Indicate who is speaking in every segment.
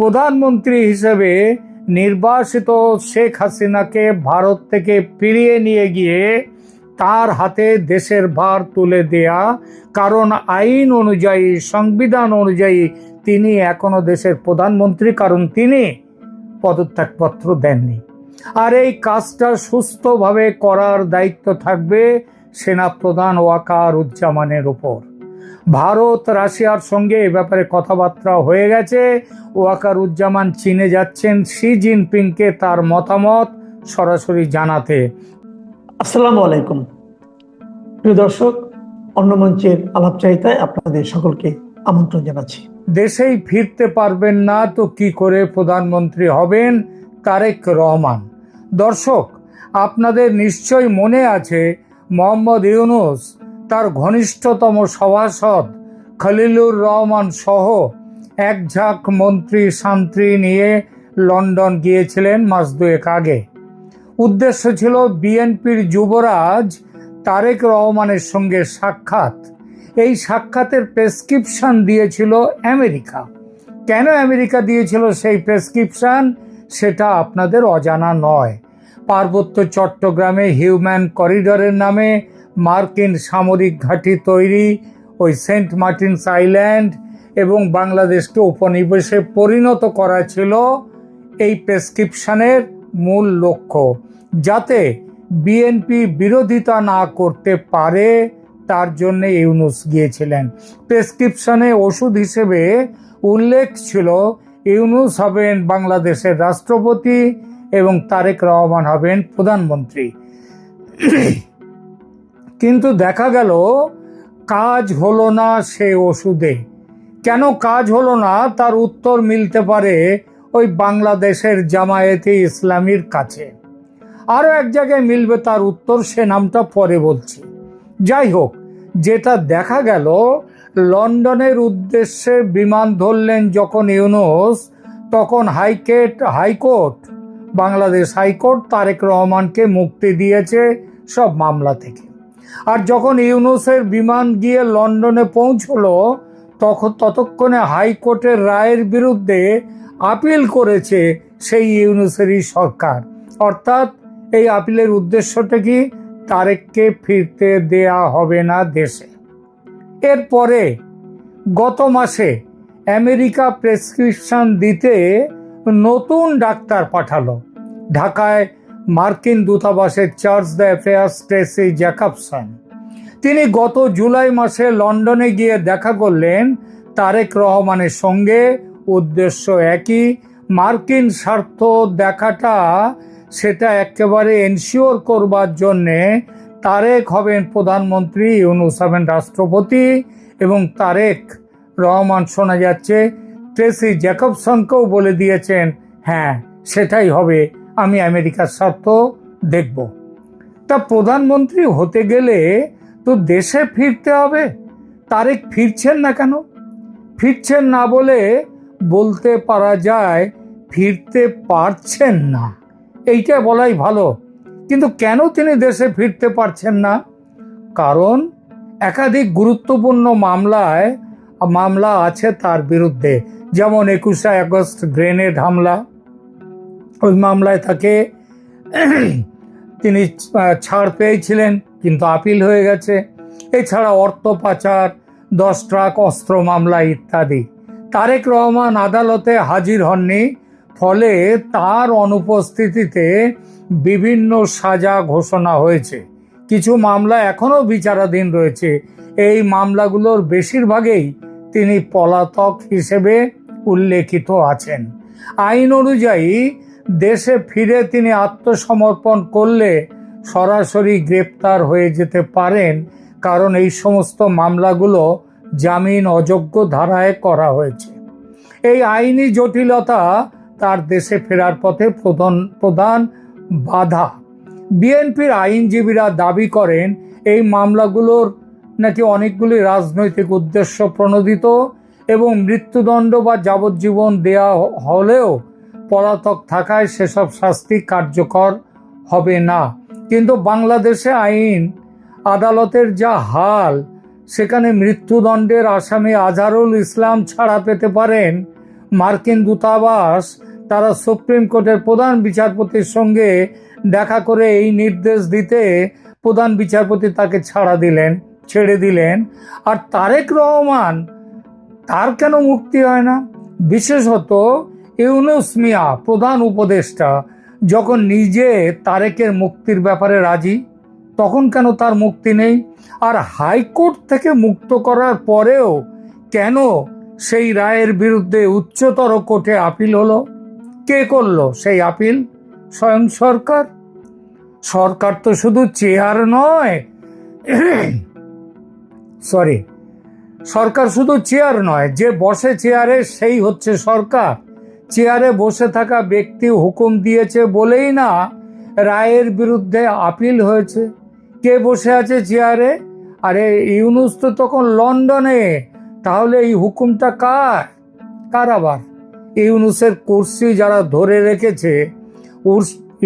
Speaker 1: প্রধানমন্ত্রী হিসেবে নির্বাসিত শেখ হাসিনাকে ভারত থেকে ফিরিয়ে নিয়ে গিয়ে তার হাতে দেশের ভার তুলে দেয়া, কারণ আইন অনুযায়ী, সংবিধান অনুযায়ী তিনি এখনও দেশের প্রধানমন্ত্রী, কারণ তিনি পদত্যাগপত্র দেননি। আর এই কাজটা সুস্থভাবে করার দায়িত্ব থাকবে সেনাপ্রধান ওয়াকার উজ্জামানের উপর। ভারত রাশিয়ার সঙ্গে এ ব্যাপারে কথাবার্তা হয়ে গেছে। ওয়াকার উজ্জামান চীনে যাচ্ছেন শি জিনপিংকে তার মতামত সরাসরি জানাতে।
Speaker 2: আসসালামু আলাইকুম। প্রিয় দর্শক অন্য মঞ্চের আলাপচারিতায় আপনাদের সকলকে আমন্ত্রণ জানাচ্ছি।
Speaker 1: দেশেই ফিরতে পারবেন না তো কি করে প্রধানমন্ত্রী হবেন তারেক রহমান? দর্শক আপনাদের নিশ্চয় মনে আছে মোহাম্মদ ইউনুস তার ঘনিষ্ঠতম সভাসদ খলিলুর রহমান সহ এক ঝাঁক মন্ত্রী শান্ত্রী নিয়ে লন্ডন গিয়েছিলেন মাস দুয়েক আগে। উদ্দেশ্য ছিল বিএনপির যুবরাজ তারেক রহমানের সঙ্গে সাক্ষাৎ। এই সাক্ষাতের প্রেসক্রিপশন দিয়েছিল আমেরিকা। কেন আমেরিকা দিয়েছিল সেই প্রেসক্রিপশন সেটা আপনাদের অজানা নয়। পার্বত্য চট্টগ্রামে হিউম্যান করিডরের নামে মার্কিন সামরিক ঘাঁটি তৈরি ওই সেন্ট মার্টিনস আইল্যান্ড এবং বাংলাদেশকে উপনিবেশে পরিণত করা ছিল এই প্রেসক্রিপশনের মূল লক্ষ্য। যাতে বিএনপি বিরোধিতা না করতে পারে, তার জন্য ইউনুস গিয়েছিলেন। প্রেসক্রিপশনে ওষুধ হিসেবে উল্লেখ ছিল, ইউনুস হবেন বাংলাদেশের রাষ্ট্রপতি এবং তারেক রহমান হবেন প্রধানমন্ত্রী। কিন্তু দেখা গেল, কাজ হলো না সে ওষুধে। কেন কাজ হলো না? তার উত্তর মিলতে পারে ওই বাংলাদেশের জামায়াতে ইসলামীর কাছে। আরও এক জায়গায় মিলবে তার উত্তর, সে নামটা পরে বলছি। যাই হোক, যেটা দেখা গেল, লন্ডনের উদ্দেশ্যে বিমান ধরলেন যখন ইউনুস, তখন high court, high court, Bangladesh high court Tarek রহমানকে মুক্তি দিয়েছে সব মামলা থেকে। আর যখন ইউনুসের বিমান গিয়ে লন্ডনে পৌঁছলো, তখন ততক্ষণে হাইকোর্টের রায়ের বিরুদ্ধে আপিল করেছে সেই ইউনুসেরই সরকার। অর্থাৎ এই আপিলের উদ্দেশ্যটা কি? তারেককে ফিরতে দেয়া হবে না দেশে। এরপরে গত মাসে আমেরিকা প্রেসক্রিপশন দিতে নতুন ডাক্তার পাঠালো। ঢাকায় মার্কিন দূতাবাসের charge the affairs Tracy Jacobson. তিনি গত জুলাই মাসে লন্ডনে গিয়ে দেখা করলেন, তারেক রহমানের সঙ্গে উদ্দেশ্য একই, মার্কিন স্বার্থ দেখাটা সেটা একেবারে এনশিওর করবার জন্যে তারেক হবেন প্রধানমন্ত্রী, ইউনুস হবেন রাষ্ট্রপতি এবং তারেক রহমান শোনা যাচ্ছে ট্রেসি জ্যাকবসনকেও বলে দিয়েছেন হ্যাঁ সেটাই হবে। আমি আমেরিকার স্বার্থ দেখব। তা প্রধানমন্ত্রী হতে গেলে তো দেশে ফিরতে হবে। তারেক ফিরছেন না কেন? ফিরছেন না বলে বলতে পারা যায় ফিরতে পারছেন না। এইটা বলাই ভালো। কিন্তু কেন তিনি দেশে ফিরতে পারছেন না? কারণ একাধিক গুরুত্বপূর্ণ মামলায়, মামলা আছে তার বিরুদ্ধে। যেমন একুশে আগস্ট গ্রেনেড হামলা ওই মামলায় তাকে তিনি ছাড় পেয়েছিলেন, কিন্তু আপিল হয়ে গেছে। এছাড়া অর্থ পাচার, দশ ট্রাক, অস্ত্র মামলা ইত্যাদি। তারেক রহমান আদালতে হাজির হননি, ফলে তার অনুপস্থিতিতে বিভিন্ন সাজা ঘোষণা হয়েছে। কিছু মামলা এখনও বিচারাধীন রয়েছে। এই মামলাগুলোর বেশিরভাগেই তিনি পলাতক হিসেবে উল্লেখিত আছেন। আইন অনুযায়ী দেশে ফিরে তিনি আত্মসমর্পণ করলে সরাসরি গ্রেপ্তার হয়ে যেতে পারেন, কারণ এই সমস্ত মামলাগুলো জামিন অযোগ্য ধারায় করা হয়েছে। এই আইনি জটিলতা তার দেশে ফেরার পথে প্রধান প্রধান বাধা। বিএনপির আইনজীবীরা দাবি করেন, এই মামলাগুলোর নাকি অনেকগুলি রাজনৈতিক উদ্দেশ্য প্রণোদিত এবং মৃত্যুদণ্ড বা যাবজ্জীবন দেয়া হলেও পলাতক থাকায় সেসব শাস্তি কার্যকর হবে না। কিন্তু বাংলাদেশে আইন, আদালতের যা হাল, সেখানে মৃত্যুদণ্ডের আসামি আজহারুল ইসলাম ছাড়া পেতে পারেন মার্কিন দূতাবাস। তারা সুপ্রিম কোর্টের প্রধান বিচারপতির সঙ্গে দেখা করে এই নির্দেশ দিতে প্রধান বিচারপতি তাকে ছাড়া দিলেন, ছেড়ে দিলেন। আর তারেক রহমান, তার কেন মুক্তি হয় না? বিশেষত ইউনুস মিয়া, প্রধান উপদেষ্টা, যখন নিজে তারেকের মুক্তির ব্যাপারে রাজি, তখন কেন তার মুক্তি নেই? আর হাইকোর্ট থেকে মুক্ত করার পরেও কেন সেই রায়ের বিরুদ্ধে উচ্চতর কোর্টে আপিল হলো? কে করল সেই আপিল? স্বয়ং সরকার? সরকার তো শুধু চেয়ার নয়, সরি, সরকার শুধু চেয়ার নয়, যে বসে চেয়ারে সেই হচ্ছে সরকার। চেয়ারে বসে থাকা ব্যক্তি হুকুম দিয়েছে বলেই না রায়ের বিরুদ্ধে আপিল হয়েছে। কে বসে আছে চেয়ারে? আরে ইউনুস তো তখন লন্ডনে। তাহলে এই হুকুমটা কার? কার আবার? ইউনুসের কুর্সি যারা ধরে রেখেছে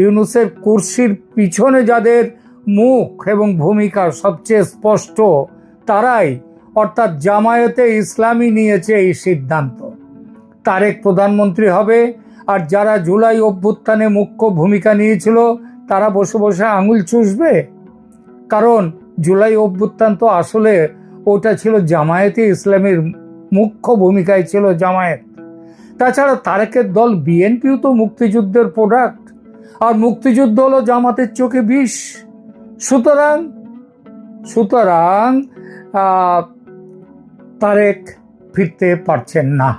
Speaker 1: ইউনুসের কুর্সির পিছনে যাদের মুখ এবং ভূমিকা সবচেয়ে স্পষ্ট, তারাই অর্থাৎ জামায়াতে ইসলামী নিয়েছে এই সিদ্ধান্ত। তারেক প্রধানমন্ত্রী হবে। আর যারা জুলাই অভ্যুত্থানে মুখ্য ভূমিকা নিয়েছিল, তারা বসে বসে আঙুল চুষবে? কারণ জুলাই অভ্যুত্থান তো আসলে ওটা ছিল জামায়াতে ইসলামের মুখ্য ভূমিকায় ছিল জামায়াত। তাছাড়া তারেকের দল বিএনপিও তো মুক্তিযুদ্ধের প্রোডাক্ট আর মুক্তিযুদ্ধ হলো জামাতের চোখে বিষ। সুতরাং সুতরাং তারেক ফিরতে পারছেন না।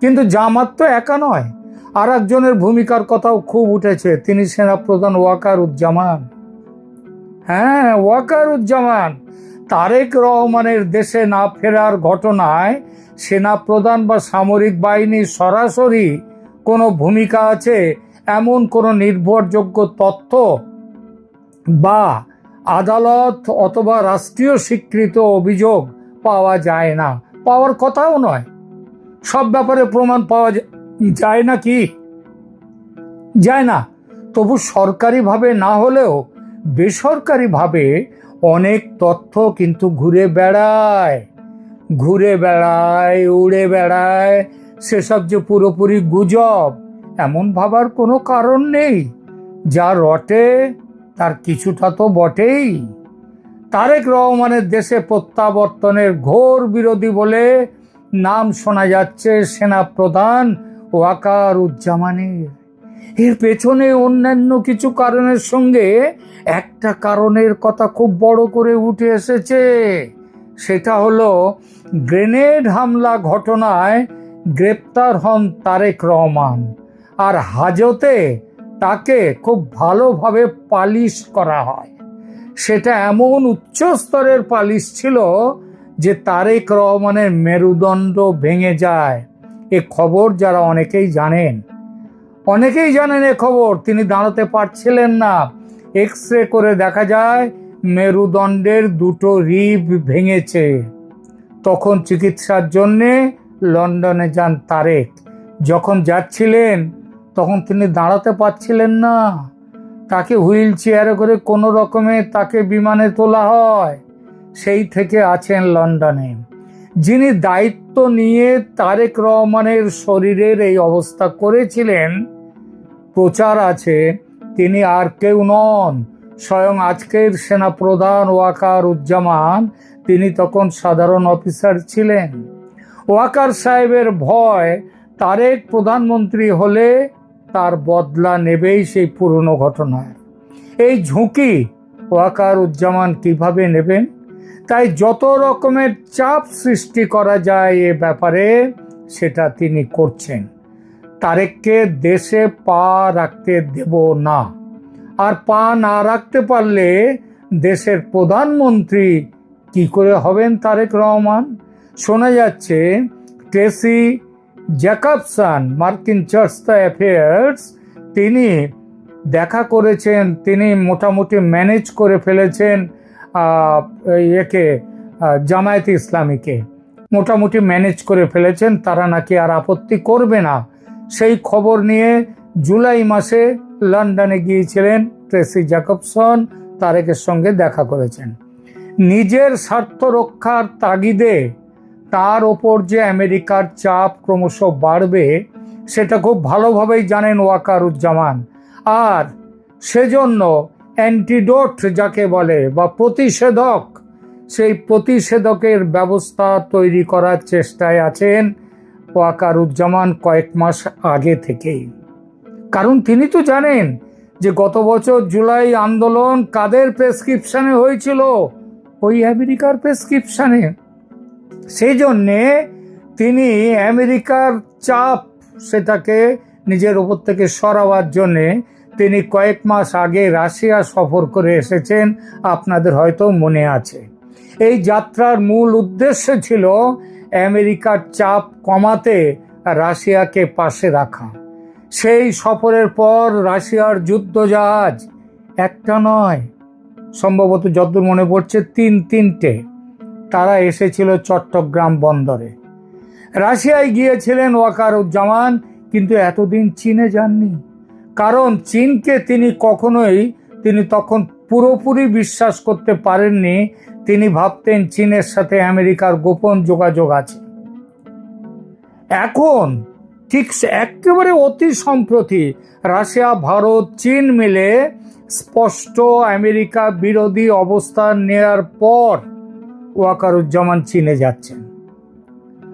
Speaker 1: কিন্তু জামাত তো একা নয় আর একজনের ভূমিকার কথাও খুব উঠেছে। তিনি সেনাপ্রধান ওয়াকার উজ্জামান হ্যাঁ ওয়াকার উজ্জামান তারেক রহমানের দেশে না ফেরার ঘটনায় সেনাপ্রধান বা সামরিক বাহিনী সরাসরি কোনো ভূমিকা আছে, এমন কোনো নির্ভরযোগ্য তথ্য বা আদালত অথবা রাষ্ট্রীয় স্বীকৃত অভিযোগ পাওয়া যায় না। পাওয়ার কথাও নয়। সব ব্যাপারে প্রমাণ পাওয়া যায়। না কি? যায় না। তবু সরকারিভাবে না হলেও বেসরকারিভাবে অনেক তথ্য কিন্তু ঘুরে বেড়ায়। ঘুরে বেড়ায়, উড়ে বেড়ায়, সেসব যে পুরোপুরি গুজব, এমন ভাবার কোনো কারণ নেই। যা রটে, তার কিছুটা তো বটেই। তারেক রহমানের দেশে প্রত্যাবর্তনের ঘোর বিরোধী বলে নাম শোনা যাচ্ছে সেনা প্রধান ওয়াকার উজ্জামানের এর পেছনে অন্যান্য কিছু কারণের সঙ্গে একটা কারণের কথা খুব বড় করে উঠে এসেছে। সেটা হলো, গ্রেনেড হামলা ঘটনায় গ্রেপ্তার হন তারেক রহমান আর হাজতে তাকে খুব ভালোভাবে পালিশ করা হয়। সেটা এমন উচ্চ স্তরের পালিশ ছিল যে তারেক রহমানের মেরুদণ্ড ভেঙে যায়, এ খবর যারা অনেকেই জানেন। অনেকেই জানেন এ খবর, তিনি দাঁড়াতে পারছিলেন না। এক্স রে করে দেখা যায়, মেরুদণ্ডের দুটো রিব ভেঙেছে। তখন চিকিৎসার জন্যে লন্ডনে যান তারেক। যখন যাচ্ছিলেন, তখন তিনি দাঁড়াতে পারছিলেন না। তাকে হুইল চেয়ারে করে কোনো রকমে তাকে বিমানে তোলা হয়। সেই থেকে আছেন লন্ডনে, যিনি দায়িত্ব নিয়ে তারেক রহমানের শরীরের এই অবস্থা করেছিলেন, প্রচার আছে, তিনি আর কেউ নন। স্বয়ং আজকের সেনা প্রধান ওয়াকার উজ্জামান তিনি তখন সাধারণ অফিসার ছিলেন। ওয়াকার সাহেবের ভয়, তারেক প্রধানমন্ত্রী হলে তার বদলা নেবেই সেই পুরনো ঘটনায়। এই ঝুঁকি ওয়াকার উজ্জামান কীভাবে নেবেন? তাই যত রকমের চাপ সৃষ্টি করা যায় এ ব্যাপারে, সেটা তিনি করছেন। তারেককে দেশে পা রাখতে দেব না। আর পা না রাখতে পারলে দেশের প্রধানমন্ত্রী কি করে হবেন তারেক রহমান? শোনা যাচ্ছে টেসি জ্যাকবসন, মার্কিন চার্চ দ্য অ্যাফেয়ার্স, তিনি দেখা করেছেন, তিনি মোটামুটি ম্যানেজ করে ফেলেছেন। একে জামায়াতে ইসলামীকে মোটামুটি ম্যানেজ করে ফেলেছেন। তারা নাকি আর আপত্তি করবে না। সেই খবর নিয়ে জুলাই মাসে লন্ডনে গিয়েছিলেন ট্রেসি জ্যাকবসন তারেকের সঙ্গে দেখা করেছেন। নিজের স্বার্থ রক্ষার তাগিদে তার ওপর যে আমেরিকার চাপ ক্রমশ বাড়বে, সেটা খুব ভালোভাবেই জানেন ওয়াকারুজ্জামান। আর সেজন্য অ্যান্টিডোট যাকে বলে বা প্রতিষেধক, সেই প্রতিষেধকের ব্যবস্থা তৈরি করার চেষ্টায় আছেন ওয়াকারুজ্জামান কয়েক মাস আগে থেকেই। কারণ তিনি তো জানেন যে গত বছর জুলাই আন্দোলন কাদের প্রেসক্রিপশানে হয়েছিল? ওই আমেরিকার প্রেসক্রিপশানে। সেই জন্যে তিনি আমেরিকার চাপ সেটাকে নিজের ওপর থেকে সরাবার জন্যে তিনি কয়েক মাস আগে রাশিয়া সফর করে এসেছেন, আপনাদের হয়তো মনে আছে। এই যাত্রার মূল উদ্দেশ্য ছিল আমেরিকার চাপ কমাতে রাশিয়াকে পাশে রাখা। সেই সফরের পর রাশিয়ার যুদ্ধজাহাজ একটা নয়, সম্ভবত যতদূর মনে পড়ছে তিন তিনটে, তারা এসেছিল চট্টগ্রাম বন্দরে। রাশিয়ায় গিয়েছিলেন ওয়াকারুজ্জামান, কিন্তু এতদিন চীনে যাননি। কারণ চীনকে তিনি কখনোই, তিনি তখন পুরোপুরি বিশ্বাস করতে পারেননি। তিনি ভাবতেন চীনের সাথে আমেরিকার গোপন যোগাযোগ আছে। এখন ঠিক একেবারে অতি সম্প্রতি রাশিয়া, ভারত, চীন মিলে স্পষ্ট আমেরিকা বিরোধী অবস্থান নেয়ার পর ওয়াকারুজ্জামান চীনে যাচ্ছেন।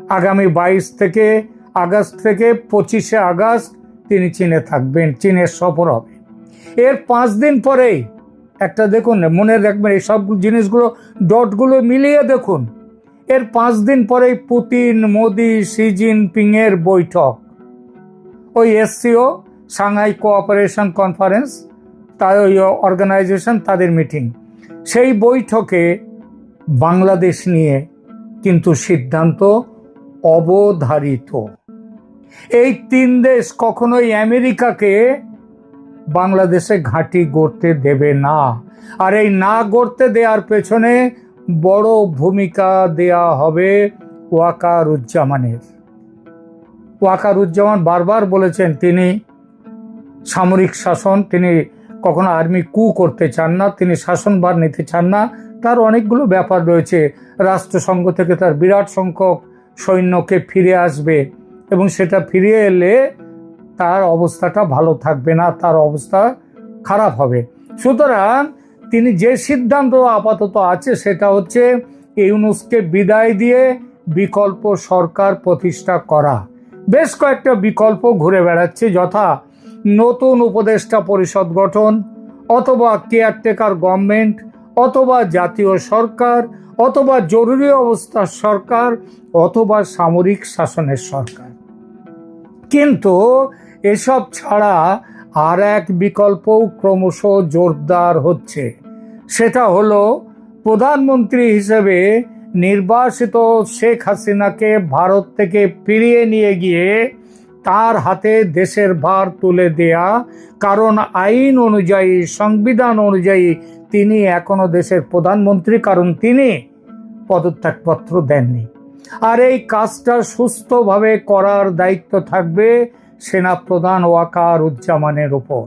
Speaker 1: আগামী বাইশ থেকে, আগস্ট থেকে পঁচিশে আগস্ট তিনি চীনে থাকবেন চীনের সফর হবে। এর পাঁচ দিন পরেই একটা দেখুন, মনে রাখবেন এই সব জিনিসগুলো ডটগুলো মিলিয়ে দেখুন। এর পাঁচ দিন পরেই পুতিন, মোদি, শি জিনপিং এর বৈঠক। ওই এসসিও, সাংহাই কোঅপারেশন কনফারেন্স তার ওই অর্গানাইজেশন, তাদের মিটিং। সেই বৈঠকে বাংলাদেশ নিয়ে কিন্তু সিদ্ধান্ত অবধারিত। এই তিন দেশ কখনোই আমেরিকাকে বাংলাদেশে ঘাঁটি গড়তে দেবে না। আর এই না গড়তে দেওয়ার পেছনে বড় ভূমিকা দেয়া হবে ওয়াকারুজ্জামানের। ওয়াকারুজ্জামান বারবার বলেছেন, তিনি সামরিক শাসন, তিনি কখনো আর্মি কু করতে চান না, তিনি শাসনভার নিতে চান না। তার অনেকগুলো ব্যাপার রয়েছে। রাষ্ট্রসংঘ থেকে তার বিরাট সংখ্যক সৈন্যকে ফিরে আসবে। এবং সেটা ফিরে এলে তার অবস্থাটা ভালো থাকবে না, তার অবস্থা খারাপ হবে। সুতরাং তিনি যে সিদ্ধান্ত আপাতত আছে সেটা হচ্ছে ইউনুসকে বিদায় দিয়ে বিকল্প সরকার প্রতিষ্ঠা করা। বেশ কয়েকটা বিকল্প ঘুরে বেড়াচ্ছে, যথা নতুন উপদেষ্টা পরিষদ গঠন, অথবা কেয়ারটেকার গভর্নমেন্ট, অথবা জাতীয় সরকার, অথবা জরুরি অবস্থার সরকার, অথবা সামরিক শাসনের সরকার। কিন্তু এসব ছাড়া আর এক বিকল্পও ক্রমশ জোরদার হচ্ছে। সেটা হলো, প্রধানমন্ত্রী হিসেবে নির্বাসিত শেখ হাসিনাকে ভারত থেকে ফিরিয়ে নিয়ে গিয়ে তার হাতে দেশের ভার তুলে দেয়া, কারণ আইন অনুযায়ী, সংবিধান অনুযায়ী তিনি এখনও দেশের প্রধানমন্ত্রী, কারণ তিনি পদত্যাগপত্র দেননি। আর এই কাজটা সুস্থভাবে করার দায়িত্ব থাকবে সেনাপ্রধান ওয়াকার উজ্জামানের উপর।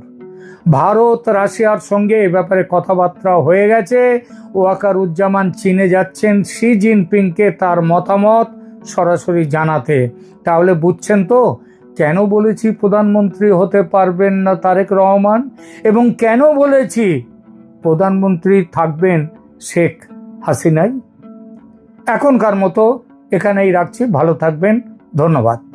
Speaker 1: ভারত, রাশিয়ার সঙ্গে এ ব্যাপারে কথাবার্তা হয়ে গেছে। ওয়াকার উজ্জামান চীনে যাচ্ছেন, শি জিনপিংকে তার মতামত সরাসরি জানাতে। তাহলে বুঝছেন তো, কেন বলেছি প্রধানমন্ত্রী হতে পারবেন না তারেক রহমান? এবং কেন বলেছি প্রধানমন্ত্রী থাকবেন শেখ হাসিনাই? এখনকার মতো এখানেই রাখছি। ভালো থাকবেন। ধন্যবাদ।